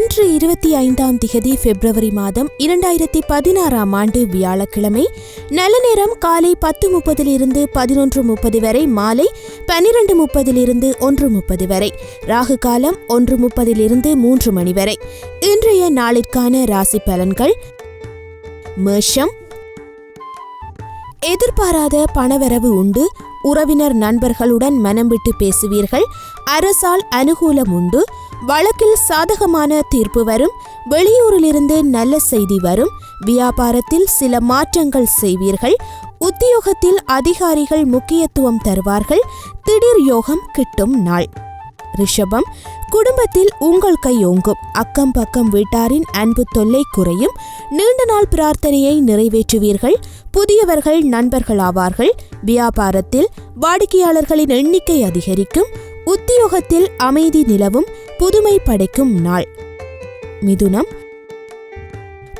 இருபத்தி ஐந்தாம் திகதி பிப்ரவரி மாதம் இரண்டாயிரத்தி பதினாறாம் ஆண்டு வியாழக்கிழமை நல்ல நேரம் காலை பத்து முப்பதிலிருந்து பதினொன்று முப்பது வரை மாலை பனிரெண்டு முப்பதிலிருந்து ஒன்று முப்பது வரை ராகு காலம் ஒன்று முப்பதிலிருந்து மூன்று மணி வரை. இன்றைய நாளிற்கான ராசி பலன்கள் மேஷம். எதிர்பாராத பணவரவு உண்டு உறவினர் நண்பர்களுடன் மனம் விட்டு பேசுவீர்கள். அரசால் அனுகூலம் உண்டு. வழக்கில் சாதகமான தீர்ப்பு வரும். வெளியூரிலிருந்து நல்ல செய்தி வரும். வியாபாரத்தில் சில மாற்றங்கள் செய்வீர்கள். உத்தியோகத்தில் அதிகாரிகள் முக்கியத்துவம் தருவார்கள். திடீர் யோகம் கிட்டும் நாள். ரிஷபம் குடும்பத்தில் உங்கள் கை ஓங்கும். அக்கம் பக்கம் வீட்டாரின் அன்பு தொல்லை குறையும். நீண்ட நாள் பிரார்த்தனையை நிறைவேற்றுவீர்கள். புதியவர்கள் நண்பர்களாவார்கள் வியாபாரத்தில் வாடிக்கையாளர்களின் எண்ணிக்கை அதிகரிக்கும். உத்தியோகத்தில் அமைதி நிலவும். புதுமை படைக்கும் நாள். மிதுனம்.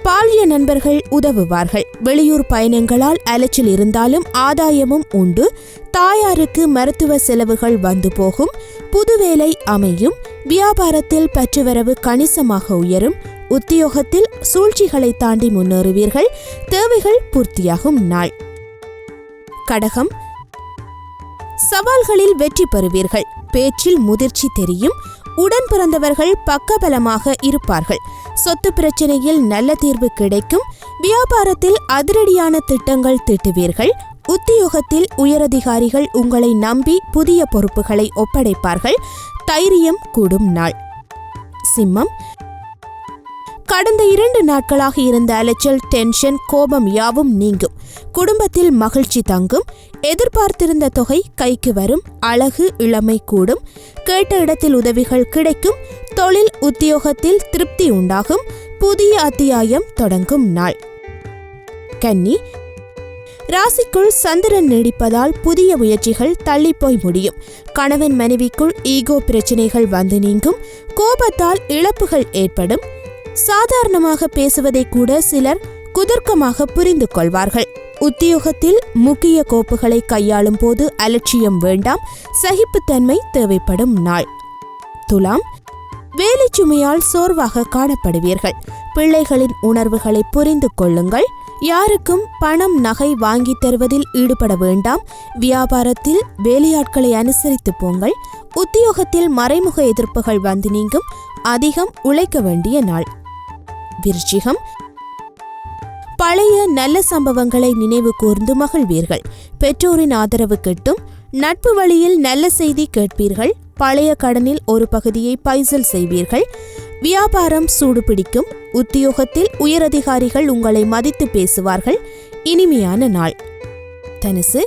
பாலிய நண்பர்கள் உதவுவார்கள். வெளியூர் பயணங்களால் அலைச்சல் இருந்தாலும் ஆதாயமும் உண்டு. தாயாருக்கு மருத்துவ செலவுகள் வந்து போகும். புது வேலை அமையும். வியாபாரத்தில் பற்றுவரவு கணிசமாக உயரும். உத்தியோகத்தில் சூழ்ச்சிகளை தாண்டி முன்னேறுவீர்கள். தேவைகள் பூர்த்தியாகும் நாள். கடகம். சவால்களில் வெற்றி பெறுவீர்கள். பேச்சில் முதிர்ச்சி தெரியும். உடன் பிறந்தவர்கள் பக்கபலமாக இருப்பார்கள். சொத்து பிரச்சனையில் நல்ல தீர்வு கிடைக்கும். வியாபாரத்தில் அதிரடியான திட்டங்கள் திட்டுவீர்கள். உத்தியோகத்தில் உயரதிகாரிகள் உங்களை நம்பி புதிய பொறுப்புகளை ஒப்படைப்பார்கள். தைரியம் கூடும் நாள். சிம்மம். கடந்த இரண்டு நாட்களாக இருந்த அலைச்சல் டென்ஷன் கோபம் யாவும் நீங்கும். குடும்பத்தில் மகிழ்ச்சி தங்கும். எதிர்பார்த்திருந்த தொகை கைக்கு வரும். அழகு இளமை கூடும். கேட்ட இடத்தில் உதவிகள் கிடைக்கும். தொழில் உத்தியோகத்தில் திருப்தி உண்டாகும். புதிய அத்தியாயம் தொடங்கும் நாள். கன்னி. ராசிக்குள் சந்திரன் நீடிப்பதால் புதிய முயற்சிகள் தள்ளிப்போய் முடியும். கணவன் மனைவிக்குள் ஈகோ பிரச்சனைகள் வந்து நீங்கும். கோபத்தால் இழப்புகள் ஏற்படும். சாதாரணமாக பேசுவதை கூட சிலர் குதர்க்கமாக புரிந்து கொள்வார்கள். உத்தியோகத்தில் முக்கிய கோப்புகளை கையாளும் போது அலட்சியம் வேண்டாம். சகிப்புத்தன்மை தேவைப்படும் நாள். துலாம் வேலை சுமையால் சோர்வாக காணப்படுவீர்கள். பிள்ளைகளின் உணர்வுகளை புரிந்து கொள்ளுங்கள். யாருக்கும் பணம் நகை வாங்கி தருவதில் ஈடுபட வேண்டாம். வியாபாரத்தில் வேலையாட்களை அனுசரித்து போங்கள். உத்தியோகத்தில் மறைமுக எதிர்ப்புகள் வந்து நீங்கும். அதிகம் உழைக்க வேண்டிய நாள். விருச்சிகம். பழைய நல்ல சம்பவங்களை நினைவு கூர்ந்து மகிழ்வீர்கள். பெற்றோரின் ஆதரவு கிட்டும். நட்பு வழியில் நல்ல செய்தி கேட்பீர்கள். பழைய கடனில் ஒரு பகுதியை பைசல் செய்வீர்கள். வியாபாரம் சூடு பிடிக்கும் உத்தியோகத்தில் உயரதிகாரிகள் உங்களை மதித்து பேசுவார்கள். இனிமையான நாள். தனுசு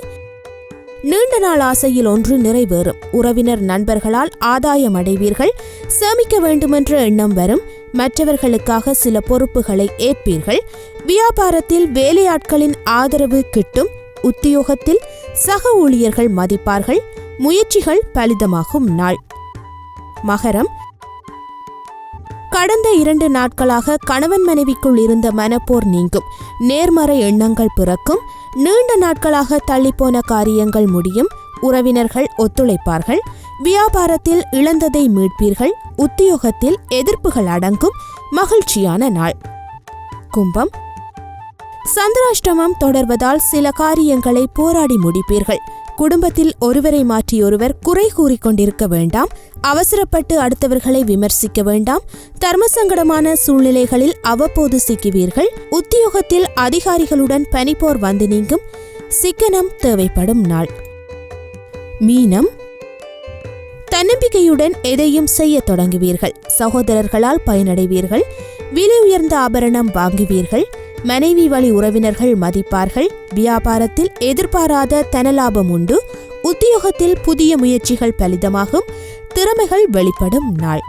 நீண்ட நாள் ஆசையில் ஒன்று நிறைவேறும். உறவினர் நண்பர்களால் ஆதாயம் அடைவீர்கள். சேமிக்க வேண்டுமென்ற எண்ணம் வரும். மற்றவர்களுக்காக சில பொறுப்புகளை ஏற்பீர்கள். வியாபாரத்தில் வேலையாட்களின் ஆதரவு கிட்டும். உத்தியோகத்தில் சக ஊழியர்கள் மதிப்பார்கள் முயற்சிகள் பலிதமாகும் நாள். மகரம். கடந்த இரண்டு நாட்களாக கணவன் மனைவிக்குள் இருந்த மனப்போர் நீங்கும். நேர்மறை எண்ணங்கள் பிறக்கும். நீண்ட நாட்களாக தள்ளிப்போன காரியங்கள் முடியும். உறவினர்கள் ஒத்துழைப்பார்கள். வியாபாரத்தில் இழந்ததை மீட்பீர்கள். உத்தியோகத்தில் எதிர்ப்புகள் அடங்கும். மகிழ்ச்சியான நாள். கும்பம். சந்திராஷ்டமம் தொடர்வதால் சில காரியங்களை போராடி முடிப்பீர்கள். குடும்பத்தில் ஒருவரை மாற்றி ஒருவர் குறை கூறிக்கொண்டிருக்க வேண்டாம். அவசரப்பட்டு அடுத்தவர்களை விமர்சிக்க வேண்டாம். தர்மசங்கடமான சூழ்நிலைகளில் அவ்வப்போது சிக்குவீர்கள். உத்தியோகத்தில் அதிகாரிகளுடன் பனிப்போர் வந்து நீங்கும். சிக்கனம் தேவைப்படும் நாள். மீனம். தன்னம்பிக்கையுடன் எதையும் செய்ய தொடங்குவீர்கள். சகோதரர்களால் பயனடைவீர்கள். விலை உயர்ந்த ஆபரணம் வாங்குவீர்கள். மனைவி வழி உறவினர்கள் மதிப்பார்கள். வியாபாரத்தில் எதிர்பாராத தனலாபம் உண்டு. உத்தியோகத்தில் புதிய முயற்சிகள் பலிதமாகும். திறமைகள் வெளிப்படும் நாள்.